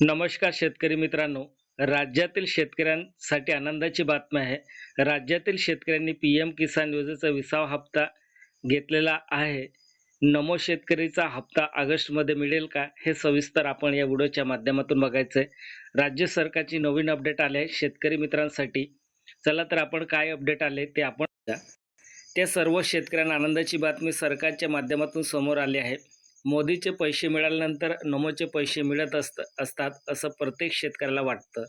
नमस्कार शेतकरी मित्रांनो. राज्यातील शेतकऱ्यांसाठी आनंदाची बातमी आहे. राज्यातील शेतकऱ्यांनी पी एम किसान योजनेचा विसावा हप्ता घेतलेला आहे. नमो शेतकरीचा हप्ता ऑगस्टमध्ये मिळेल का? हे सविस्तर आपण या व्हिडिओच्या माध्यमातून बघायचं आहे राज्य सरकारची नवीन अपडेट आले आहे शेतकरी मित्रांसाठी. चला तर आपण काय अपडेट आले ते आपण त्या सर्व शेतकऱ्यांना आनंदाची बातमी सरकारच्या माध्यमातून समोर आली आहे. मोदीचे पैसे मिळाल्यानंतर नमोचे पैसे मिळत असत असतात असं प्रत्येक शेतकऱ्याला वाटतं.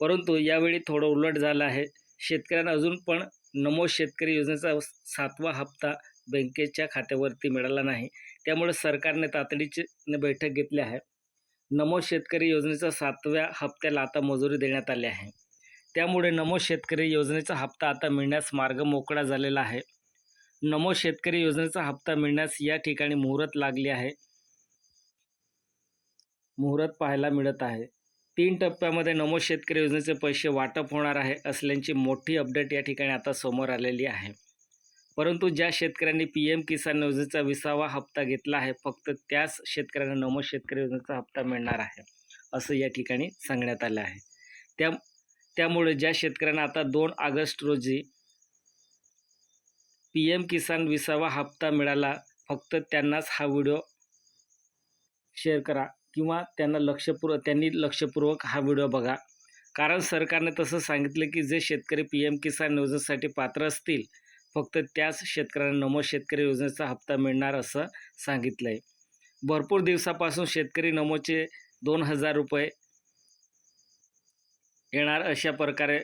परंतु यावेळी थोडं उलट झालं आहे. शेतकऱ्यांना अजून पण नमो शेतकरी योजनेचा सातवा हप्ता बँकेच्या खात्यावरती मिळाला नाही. त्यामुळे सरकारने तातडीची बैठक घेतली आहे. नमो शेतकरी योजनेचा सातव्या हप्त्याला आता मंजुरी देण्यात आली आहे. त्यामुळे नमो शेतकरी योजनेचा हप्ता आता मिळण्यास मार्ग मोकळा झालेला आहे. नमो शेतकरी योजनेचा हप्ता मिळण्यास या ठिकाणी मुहूर्त लागली आहे. मुहूर्त पाहायला मिळत आहे. तीन टप्प्यामध्ये नमो शेतकरी योजनेचे पैसे वाटप होणार आहे असल्याची मोठी अपडेट या ठिकाणी आता समोर आलेली आहे. परंतु ज्या शेतकऱ्यांनी पी एम किसान योजनेचा विसावा हप्ता घेतला आहे फक्त त्याच शेतकऱ्यांना नमो शेतकरी योजनेचा हप्ता मिळणार आहे असं या ठिकाणी सांगण्यात आलं आहे. त्या त्यामुळे ज्या शेतकऱ्यांना आता दोन ऑगस्ट रोजी पी एम किसान विसावा हप्ता मिळाला फक्त त्यांनाच हा व्हिडिओ शेअर करा किंवा त्यांना लक्षपूर्व त्यांनी लक्षपूर्वक हा व्हिडिओ बघा. कारण सरकारने तसं सांगितलं की जे शेतकरी पी एम किसान योजनेसाठी पात्र असतील फक्त त्याच शेतकऱ्यांना नमो शेतकरी योजनेचा हप्ता मिळणार असं सांगितलं आहे भरपूर दिवसापासून शेतकरी नमोचे दोन हजार रुपये येणार अशा प्रकारे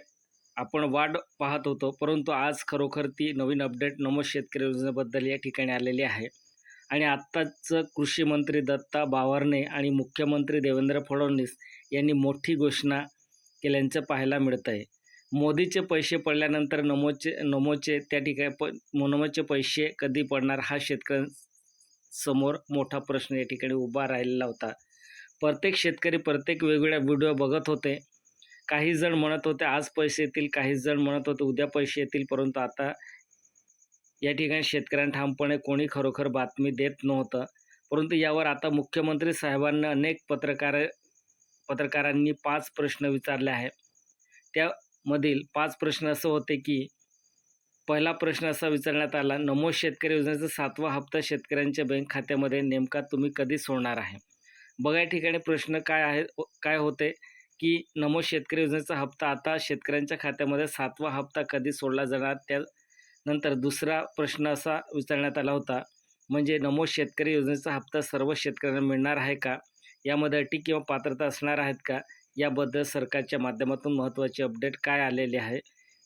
आपण वाट पाहत होतो परंतु आज खरोखर ती नवीन अपडेट नमो शेतकरी योजनेबद्दल या ठिकाणी आलेली आहे. आणि आत्ताचं कृषी मंत्री दत्ता बावारणे आणि मुख्यमंत्री देवेंद्र फडणवीस यांनी मोठी घोषणा केल्याचं पाहायला मिळत आहे मोदीचे पैसे पडल्यानंतर नमोचे नमोचे त्या ठिकाणी प नमोचे पैसे कधी पडणार हा शेतकऱ्यांसमोर मोठा प्रश्न या ठिकाणी उभा राहिलेला होता. प्रत्येक शेतकरी प्रत्येक वेगवेगळ्या व्हिडिओ बघत होते. काही जण म्हणत होते आज पैसे येतील. काही जण म्हणत होते उद्या पैसे येतील. परंतु आता या ठिकाणी शेतकऱ्यांना ठामपणे कोणी खरोखर बातमी देत नव्हतं. परंतु यावर आता मुख्यमंत्री साहेबांना अनेक पत्रकार पत्रकारांनी पाच प्रश्न विचारले आहे त्यामधील पाच प्रश्न असं होते की पहिला प्रश्न असा विचारण्यात आला नमो शेतकरी योजनेचा सातवा हप्ता शेतकऱ्यांच्या बँक खात्यामध्ये नेमका तुम्ही कधी सोडणार आहे? बघा या ठिकाणी प्रश्न काय आहे काय होते. की नमो शेतकरी योजनेचा हप्ता आता शेतकऱ्यांच्या खात्यामध्ये सातवा हप्ता कधी सोडला जाणार? त्यानंतर दुसरा प्रश्न असा विचारण्यात आला होता म्हणजे नमो शेतकरी योजनेचा हप्ता सर्व शेतकऱ्यांना मिळणार आहे का? यामध्ये अटी किंवा पात्रता असणार आहेत का? याबद्दल सरकारच्या माध्यमातून महत्त्वाचे अपडेट काय आलेले आहे?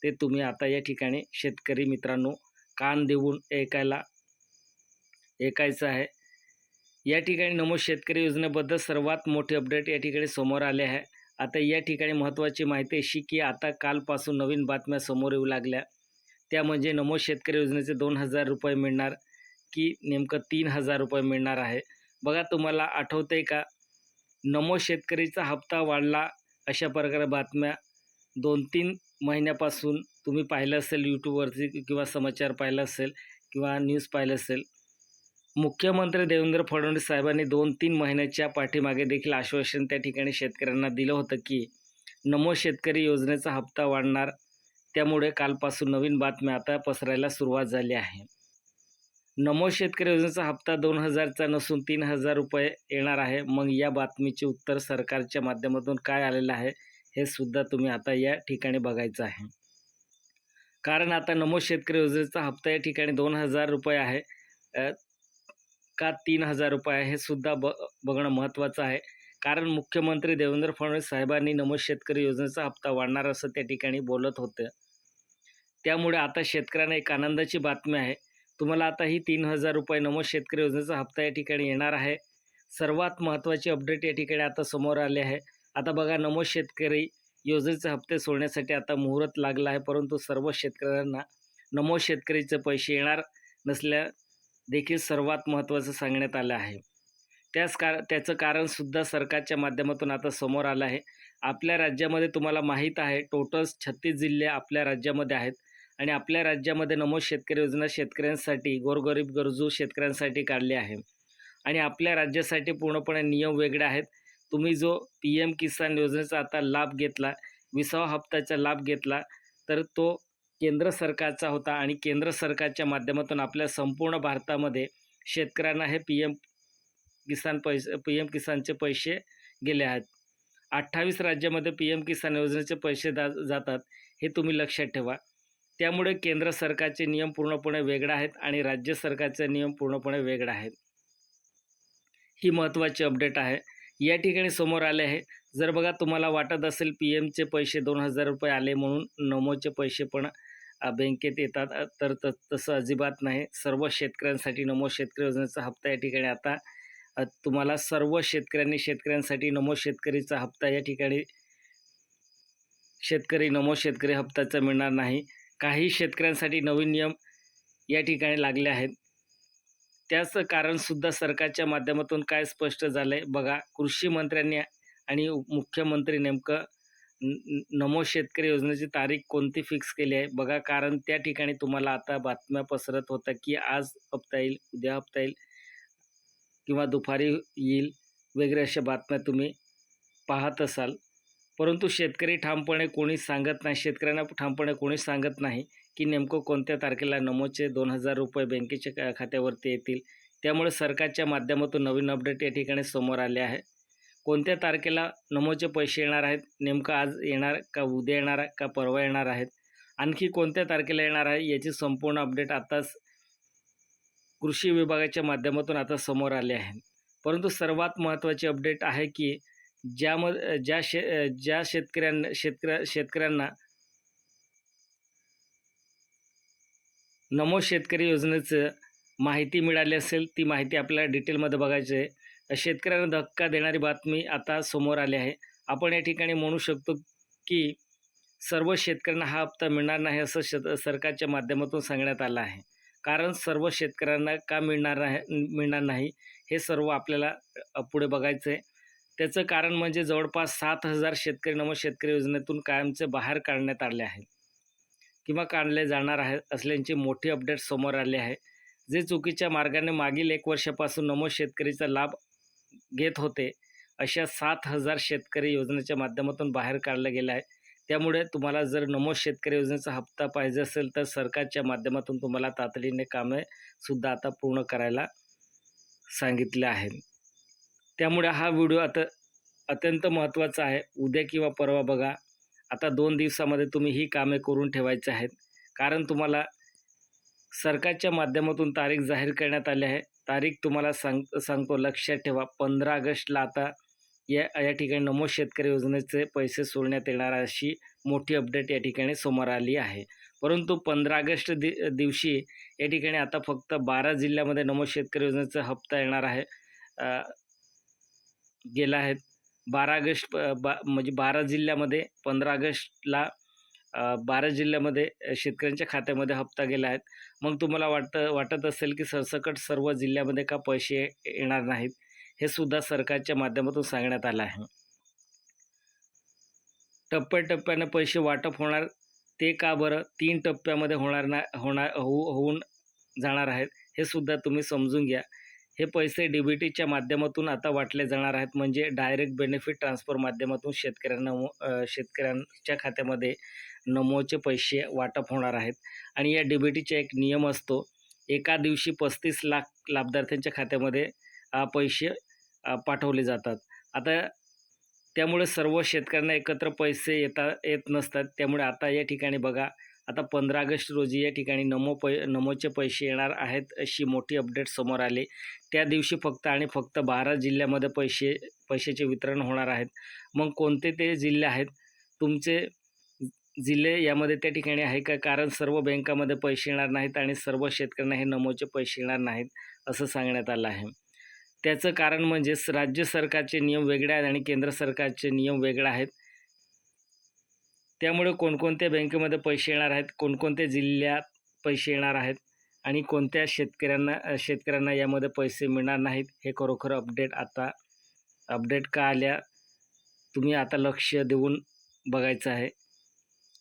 ते तुम्ही आता या ठिकाणी शेतकरी मित्रांनो कान देऊन ऐकायला ऐकायचं आहे. या ठिकाणी नमो शेतकरी योजनेबद्दल सर्वात मोठी अपडेट या ठिकाणी समोर आले आहे. आता या ठिकाणी महत्त्वाची माहिती अशी की आता कालपासून नवीन बातम्या समोर येऊ लागल्या. त्या म्हणजे नमो शेतकरी योजनेचे दोन हजार रुपये मिळणार की नेमकं तीन हजार रुपये मिळणार आहे. बघा तुम्हाला आठवतं आहे का? नमो शेतकरीचा हप्ता वाढला अशा प्रकारे बातम्या दोन तीन महिन्यापासून तुम्ही पाहिलं असेल यूट्यूबवरती किंवा समाचार पाहिलं असेल किंवा न्यूज पाहिलं असेल. मुख्यमंत्री देवेंद्र फडणवीस साहेबांनी दोन तीन महिन्याच्या पाठीमागे देखील आश्वासन त्या ठिकाणी शेतकऱ्यांना दिलं होतं की नमो शेतकरी योजनेचा हप्ता वाढणार. त्यामुळे कालपासून नवीन बातम्या आता पसरायला सुरुवात झाली आहे. नमो शेतकरी योजनेचा हप्ता दोन हजारचा नसून तीन हजार रुपये येणार आहे. मग या बातमीचे उत्तर सरकारच्या माध्यमातून काय आलेलं आहे हे सुद्धा तुम्ही आता या ठिकाणी बघायचं आहे. कारण आता नमो शेतकरी योजनेचा हप्ता या ठिकाणी दोन हजार रुपये आहे. का तीन हजार रुपये आहे हे सुद्धा ब बघणं महत्त्वाचं आहे. कारण मुख्यमंत्री देवेंद्र फडणवीस साहेबांनी नमो शेतकरी योजनेचा हप्ता वाढणार असं त्या ठिकाणी बोलत होतं. त्यामुळे आता शेतकऱ्यांना एक आनंदाची बातमी आहे. तुम्हाला आता ही तीन हजार रुपये नमो शेतकरी योजनेचा हप्ता या ठिकाणी येणार आहे. सर्वात महत्त्वाची अपडेट या ठिकाणी आता समोर आले आहे. आता बघा नमो शेतकरी योजनेचे हप्ते सोडण्यासाठी आता मुहूर्त लागला आहे परंतु सर्व शेतकऱ्यांना नमो शेतकरीचे पैसे येणार नसल्या देखील सर्वात महत्त्वाचं सांगण्यात आलं आहे. त्याच कार त्याचं कारणसुद्धा सरकारच्या माध्यमातून आता समोर आलं आहे. आपल्या राज्यामध्ये तुम्हाला माहीत आहे टोटल छत्तीस जिल्हे आपल्या राज्यामध्ये आहेत. आणि आपल्या राज्यामध्ये नमो शेतकरी योजना शेतकऱ्यांसाठी गोरगरीब गरजू शेतकऱ्यांसाठी काढली आहे. आणि आपल्या राज्यासाठी पूर्णपणे नियम वेगळे आहेत. तुम्ही जो पी एम किसान योजनेचा आता लाभ घेतला विसावा हप्त्याचा लाभ घेतला तर तो केंद्र सरकारचा होता आणि केंद्र सरकारच्या माध्यमातून आपल्या संपूर्ण भारतामध्ये शेतकऱ्यांना हे पी एम किसान पैसे पी एम किसानचे पैसे गेले आहेत. अठ्ठावीस राज्यामध्ये पी एम किसान योजनेचे पैसे दा जातात हे तुम्ही लक्षात ठेवा. त्यामुळे केंद्र सरकारचे नियम पूर्णपणे वेगळे आहेत आणि राज्य सरकारचे नियम पूर्णपणे वेगळे आहेत. ही महत्त्वाची अपडेट आहे. या ठिकाणी समोर आले आहे. जर बघा तुम्हाला वाटत असेल पी एमचे पैसे दोन हजार रुपये आले म्हणून नमोचे पैसे पण बँकेत येतात. तर त तसं अजिबात नाही. सर्व शेतकऱ्यांसाठी नमो शेतकरी योजनेचा हप्ता या ठिकाणी आता तुम्हाला सर्व शेतकऱ्यांनी शेतकऱ्यांसाठी नमो शेतकरीचा हप्ता या ठिकाणी शेतकरी नमो शेतकरी हप्त्याचा मिळणार नाही. काही शेतकऱ्यांसाठी नवीन नियम या ठिकाणी लागले आहेत. त्याच कारणसुद्धा सरकारच्या माध्यमातून काय स्पष्ट झालं आहे बघा कृषी मंत्र्यांनी आणि मुख्यमंत्री नेमकं न- नमो शेतकरी योजनेची तारीख कोणती फिक्स केली आहे? बघा कारण त्या ठिकाणी तुम्हाला आता बातम्या पसरत होत्या की आज हप्ता येईल उद्या हप्ता येईल किंवा दुपारी येईल वगैरे अशा बातम्या तुम्ही पाहत असाल. परंतु शेतकरी ठामपणे कोणीच सांगत नाही शेतकऱ्यांना ठामपणे कोणी सांगत नाही. की नेमकं कोणत्या तारखेला नमोचे दोन हजार रुपये बँकेच्या खात्यावरती येतील? त्यामुळे सरकारच्या माध्यमातून नवीन अपडेट या ठिकाणी समोर आले आहे. कोणत्या तारखेला नमोचे पैसे येणार आहेत? नेमकं आज येणार का उद्या येणार आहे का परवा येणार आहेत? आणखी कोणत्या तारखेला येणार आहे याची संपूर्ण अपडेट आताच कृषी विभागाच्या माध्यमातून आता समोर आले आहे. परंतु सर्वात महत्त्वाची अपडेट आहे की ज्यामध्ये ज्या शे ज्या शेतकऱ्यांना शेतकऱ्या शेतकऱ्यांना नमो शेतकरी योजनेचं माहिती मिळाली असेल ती माहिती आपल्याला डिटेलमध्ये बघायची आहे. शेतकऱ्यांना धक्का देणारी बातमी आता समोर आली आहे. आपण या ठिकाणी म्हणू शकतो की सर्व शेतकऱ्यांना हा हप्ता मिळणार नाही असं शेत सरकारच्या माध्यमातून सांगण्यात आलं आहे. कारण सर्व शेतकऱ्यांना का मिळणार नाही मिळणार नाही हे सर्व आपल्याला पुढे बघायचं आहे. त्याचं कारण म्हणजे जवळपास सात हजार शेतकरी नमो शेतकरी योजनेतून कायमचे बाहेर काढण्यात आले आहेत. किंवा काढले जाणार आहे असल्याची मोठी अपडेट समोर आली आहे. जे चुकीच्या मार्गाने मागील एक वर्षापासून नमो शेतकरीचा लाभ घेत होते अशा सात हजार शेतकरी योजनेच्या माध्यमातून बाहेर काढलं गेलं आहे. त्यामुळे तुम्हाला जर नमो शेतकरी योजनेचा हप्ता पाहिजे असेल तर सरकारच्या माध्यमातून तुम्हाला तातडीने कामे सुद्धा आता पूर्ण करायला सांगितले आहे. त्यामुळे हा व्हिडिओ आता अत्यंत महत्त्वाचा आहे. उद्या किंवा परवा बघा. आता दोन दिवसामध्ये तुम्ही ही कामे करून ठेवायची आहेत. कारण तुम्हाला सरकारच्या माध्यमातून तारीख जाहीर करण्यात आली आहे. तारीख तुम्हाला सांग सांगतो लक्षात ठेवा. पंधरा ऑगस्टला आता या या ठिकाणी नमो शेतकरी योजनेचे पैसे सोडण्यात येणार अशी मोठी अपडेट या ठिकाणी समोर आली आहे. परंतु पंधरा ऑगस्ट दि दिवशी या ठिकाणी आता फक्त बारा जिल्ह्यामध्ये नमो शेतकरी योजनेचा हप्ता येणार आहे. गेला आहे. बारा ऑगस्ट प- बा म्हणजे बारा जिल्ह्यामध्ये पंधरा ऑगस्टला बारा जिल्ह्यामध्ये शेतकऱ्यांच्या खात्यामध्ये हप्ता गेला आहेत मग तुम्हाला वाटतं वाटत असेल की सरसकट सर्व जिल्ह्यामध्ये का पैसे येणार नाहीत हे सुद्धा सरकारच्या माध्यमातून सांगण्यात आलं आहे. टप्प्याटप्प्यानं पैसे वाटप होणार ते का बरं? तीन टप्प्यामध्ये होणार ना होणार होऊ होऊन जाणार आहेत हे सुद्धा तुम्ही समजून घ्या. हे पैसे डी बी टीच्या माध्यमातून आता वाटले जाणार आहेत. म्हणजे डायरेक्ट बेनिफिट ट्रान्सफर माध्यमातून शेतकऱ्यांना शेतकऱ्यांच्या खात्यामध्ये नमोचे पैसे वाटप होणार आहेत. आणि या डी बी टीचा एक नियम असतो एका दिवशी पस्तीस लाख लाभार्थ्यांच्या खात्यामध्ये पैसे पाठवले जातात. आता त्यामुळे सर्व शेतकऱ्यांना एकत्र पैसे येता येत नसतात. त्यामुळे आता या ठिकाणी बघा आता पंधरा ऑगस्ट रोजी या ठिकाणी नमो पै नमोचे पैसे येणार आहेत अशी मोठी अपडेट समोर आली. त्या दिवशी फक्त आणि फक्त बारा जिल्ह्यामध्ये पैसे पैशाचे वितरण होणार आहेत. मग कोणते ते जिल्हे आहेत? तुमचे जिल्हे यामध्ये त्या ठिकाणी आहे का? कारण सर्व बँकामध्ये पैसे येणार नाहीत आणि सर्व शेतकऱ्यांना हे नमोचे पैसे येणार नाहीत असं सांगण्यात आलं आहे. त्याचं कारण म्हणजे राज्य सरकारचे नियम वेगळे आहेत आणि केंद्र सरकारचे नियम वेगळे आहेत. त्यामुळे कोणकोणत्या बँकेमध्ये पैसे येणार आहेत कोणकोणत्या जिल्ह्यात पैसे येणार आहेत आणि कोणत्या शेतकऱ्यांना शेतकऱ्यांना यामध्ये पैसे मिळणार नाहीत हे खरोखर अपडेट आता अपडेट का आल्या तुम्ही आता लक्ष देऊन बघायचं आहे.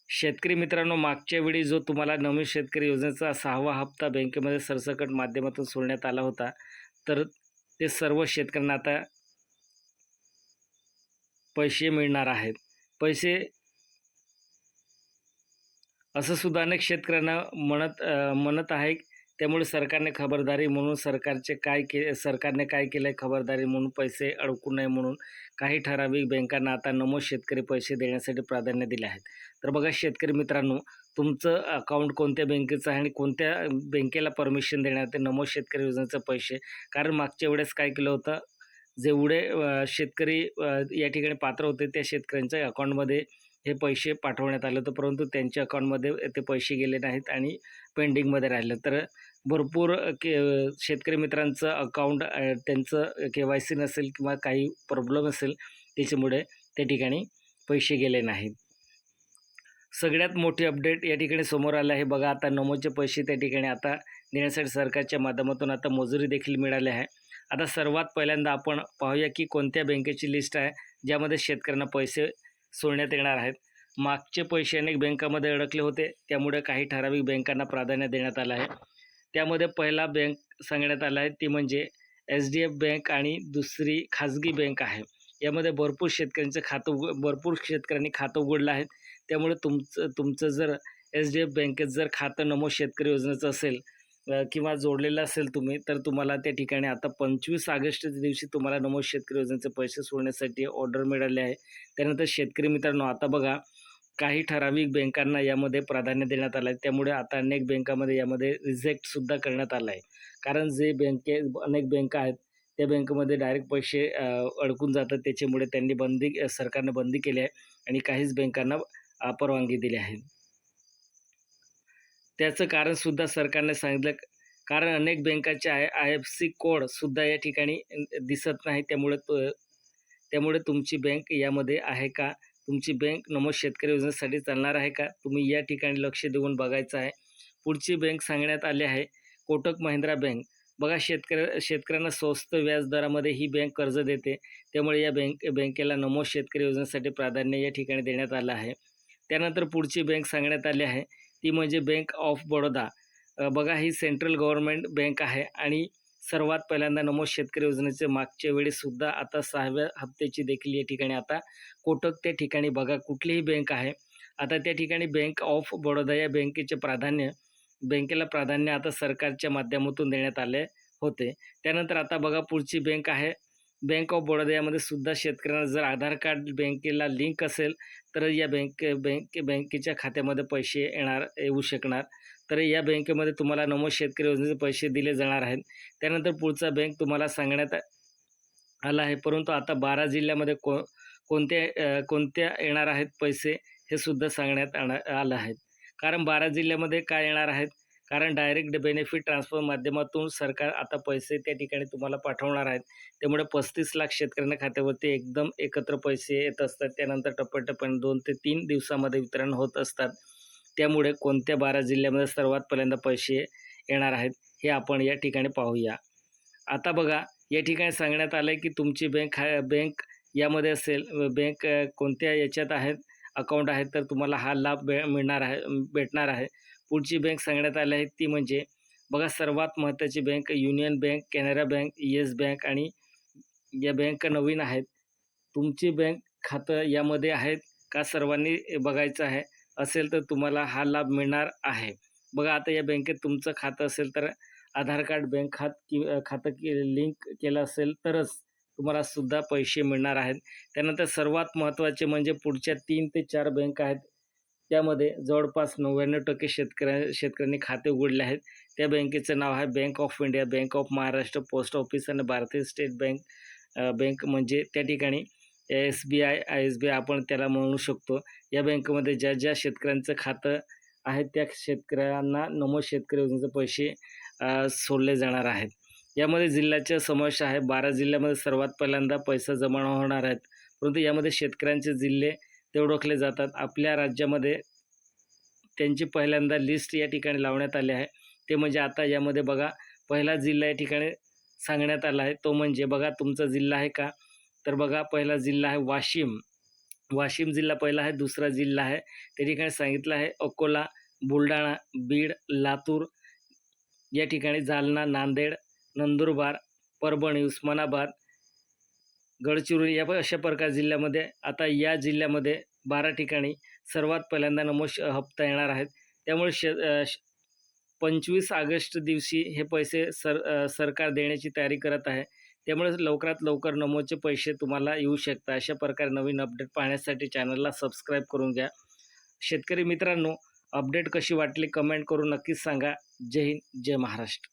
शेतकरी मित्रांनो मागच्या वेळी जो तुम्हाला नवीन शेतकरी योजनेचा सहावा हप्ता बँकेमध्ये सरसकट माध्यमातून सोडण्यात आला होता तर ते सर्व शेतकऱ्यांना आता पैसे मिळणार आहेत. पैसे असं सुद्धा अनेक शेतकऱ्यांना म्हणत म्हणत आहे. त्यामुळे सरकारने खबरदारी म्हणून सरकारचे काय के सरकारने काय केलं आहे खबरदारी म्हणून पैसे अडकू नये म्हणून काही ठराविक बँकांना आता नमो शेतकरी पैसे देण्यासाठी प्राधान्य दिले आहेत. तर बघा शेतकरी मित्रांनो तुमचं अकाउंट कोणत्या बँकेचं आहे आणि कोणत्या बँकेला परमिशन देण्यात ते नमो शेतकरी योजनेचे पैसे. कारण मागच्या वेळेस काय केलं होतं? जेवढे शेतकरी या ठिकाणी पात्र होते त्या शेतकऱ्यांच्या अकाउंटमध्ये हे पैसे पाठवण्यात आलं होतं परंतु त्यांच्या अकाउंटमध्ये ते पैसे गेले नाहीत आणि पेंडिंगमध्ये राहिलं तर भरपूर के शेतकरी मित्रांचं अकाउंट त्यांचं के वाय सी नसेल किंवा काही प्रॉब्लेम असेल त्याच्यामुळे त्या ठिकाणी पैसे गेले नाहीत. सगळ्यात मोठी अपडेट या ठिकाणी समोर आलं आहे. बघा आता नमोचे पैसे त्या ठिकाणी आता देण्यासाठी सरकारच्या माध्यमातून आता मजुरी देखील मिळाली आहे. आता सर्वात पहिल्यांदा आपण पाहूया की कोणत्या बँकेची लिस्ट आहे ज्यामध्ये शेतकऱ्यांना पैसे सोडण्यात येणार आहेत. मागचे पैसे अनेक बँकामध्ये अडकले होते. त्यामुळे काही ठराविक बँकांना प्राधान्य देण्यात आलं आहे. त्यामध्ये पहिला बँक सांगण्यात आला आहे ती म्हणजे एच डी एफ बँक आणि दुसरी खाजगी बँक आहे. यामध्ये भरपूर शेतकऱ्यांचं खातं उघ भरपूर शेतकऱ्यांनी खातं उघडलं आहे त्यामुळे तुमचं तुमचं जर एच डी एफ बँकेत जर खातं नमो शेतकरी योजनेचं असेल किंवा जोडलेलं असेल तुम्ही तर तुम्हाला त्या ठिकाणी आता पंचवीस ऑगस्टच्या दिवशी तुम्हाला नमो शेतकरी योजनेचे पैसे सोडण्यासाठी ऑर्डर मिळाले आहे. त्यानंतर शेतकरी मित्रांनो आता बघा काही ठराविक बँकांना यामध्ये प्राधान्य देण्यात आलं आहे त्यामुळे आता अनेक बँकामध्ये यामध्ये रिजेक्टसुद्धा करण्यात आलं आहे कारण जे बँके अनेक बँका आहेत त्या बँकेमध्ये डायरेक्ट पैसे अडकून जातात. त्याच्यामुळे त्यांनी बंदी सरकारने बंदी केली आहे आणि काहीच बँकांना परवानगी दिली आहे. त्याचं कारणसुद्धा सरकारने सांगितलं. कारण अनेक बँकाचे आय आय एफ सी कोडसुद्धा या ठिकाणी दिसत नाही. त्यामुळे तो त्यामुळे तुमची बँक यामध्ये आहे का? तुमची बँक नमो शेतकरी योजनेसाठी चालणार आहे का? तुम्ही या ठिकाणी लक्ष देऊन बघायचं आहे. पुढची बँक सांगण्यात आली आहे कोटक महिंद्रा बँक. बघा शेतकऱ्या शेतकऱ्यांना स्वस्त व्याज दरामध्ये ही बँक कर्ज देते. त्यामुळे या बँक बँकेला नमो शेतकरी योजनेसाठी प्राधान्य या ठिकाणी देण्यात आलं आहे. त्यानंतर पुढची बँक सांगण्यात आली आहे ती म्हणजे बँक ऑफ बडोदा बघा ही सेंट्रल गव्हर्नमेंट बँक आहे आणि सर्वात पहिल्यांदा नमो शेतकरी योजनेचे मागच्या वेळेसुद्धा आता सहाव्या हप्त्याची देखील या ठिकाणी आता कोटक त्या ठिकाणी बघा कुठलीही बँक आहे. आता त्या ठिकाणी बँक ऑफ बडोदा या बँकेचे प्राधान्य बँकेला प्राधान्य आता सरकारच्या माध्यमातून देण्यात आले होते. त्यानंतर आता बघा पुढची बँक आहे बँक ऑफ बडोदा यामध्ये सुद्धा शेतकऱ्यांना जर आधार कार्ड बँकेला लिंक असेल तर या बँक बँके बँकेच्या खात्यामध्ये पैसे येणार येऊ शकणार. तर या बँकेमध्ये तुम्हाला नमो शेतकरी योजनेचे पैसे दिले जाणार आहेत. त्यानंतर पुढचा बँक तुम्हाला सांगण्यात आला आहे. परंतु आता बारा जिल्ह्यामध्ये को कोणत्या कोणत्या येणार आहेत पैसे हे सुद्धा सांगण्यात आण आलं आहे. कारण बारा जिल्ह्यामध्ये काय येणार आहेत? कारण डायरेक्ट बेनिफिट ट्रान्सफर माध्यमातून सरकार आता पैसे त्या ठिकाणी तुम्हाला पाठवणार आहेत. त्यामुळे पस्तीस लाख शेतकऱ्यांना खात्यावरती एकदम एकत्र पैसे येत असतात. त्यानंतर टप्प्याटप्प्याने दोन ते तीन दिवसामध्ये वितरण होत असतात. त्यामुळे कोणत्या बारा जिल्ह्यामध्ये सर्वात पहिल्यांदा पैसे येणार आहेत हे आपण या ठिकाणी पाहूया. आता बघा या ठिकाणी सांगण्यात आलं आहे की तुमची बँक हा बँक यामध्ये असेल बँक कोणत्या याच्यात आहेत अकाउंट आहेत तर तुम्हाला हा लाभ मिळणार आहे भेटणार आहे. पुढची बँक सांगण्यात आली आहे ती म्हणजे बघा सर्वात महत्त्वाची bank union bank Canara bank yes bank आणि या बँक नवीन आहेत. तुमची बँक खातं यामध्ये आहेत का सर्वांनी बघायचं आहे? असेल तर तुम्हाला हा लाभ मिळणार आहे. बघा आता या बँकेत तुमचं खातं असेल तर आधार कार्ड बँक खात कि खातं की लिंक केलं असेल तरच तुम्हाला सुद्धा पैसे मिळणार आहेत. त्यानंतर सर्वात महत्त्वाचे म्हणजे पुढच्या तीन ते चार बँक आहेत. त्यामध्ये जवळपास नव्याण्णव टक्के शेतकऱ्या शेतकऱ्यांनी खाते उघडले आहेत. त्या बँकेचं नाव आहे bank of India bank of Maharashtra post office आणि भारतीय स्टेट बँक बँक म्हणजे त्या ठिकाणी S B I I S B I आपण त्याला म्हणू शकतो. या बँकेमध्ये ज्या ज्या शेतकऱ्यांचं खातं आहे त्या शेतकऱ्यांना नमो शेतकरी योजनेचे पैसे सोडले जाणार आहेत. यामध्ये जिल्ह्याचा समावेश आहे. बारा जिल्ह्यामध्ये सर्वात पहिल्यांदा पैसा जमा होणार आहेत. परंतु यामध्ये शेतकऱ्यांचे जिल्हे ते ओळखले जातात. आपल्या राज्यामध्ये त्यांची पहिल्यांदा लिस्ट या ठिकाणी लावण्यात आली आहे. ते म्हणजे आता यामध्ये बघा पहिला जिल्हा या ठिकाणी सांगण्यात आला आहे. तो म्हणजे बघा तुमचा जिल्हा आहे का? तर बघा पहिला जिल्हा आहे वाशिम. वाशिम जिल्हा पहिला आहे दुसरा जिल्हा आहे. त्या ठिकाणी सांगितलं आहे अकोला बुलढाणा बीड लातूर या ठिकाणी जालना नांदेड नंदुरबार परभणी उस्मानाबाद गडचिरोली या अशा प्रकार जिल्ह्यामध्ये आता या जिल्ह्यामध्ये बारा ठिकाणी सर्वात पहिल्यांदा नमोश हप्ता येणार आहेत. त्यामुळे श श- पंचवीस ऑगस्ट दिवशी हे पैसे सर सरकार देण्याची तयारी करत आहे. त्यामुळे लवकरात लवकर नमोचे पैसे तुम्हाला येऊ शकतात. अशा प्रकारे नवीन अपडेट पाहण्यासाठी चॅनलला सबस्क्राईब करून घ्या. शेतकरी मित्रांनो अपडेट कशी वाटली कमेंट करून नक्कीच सांगा. जय हिंद जय महाराष्ट्र.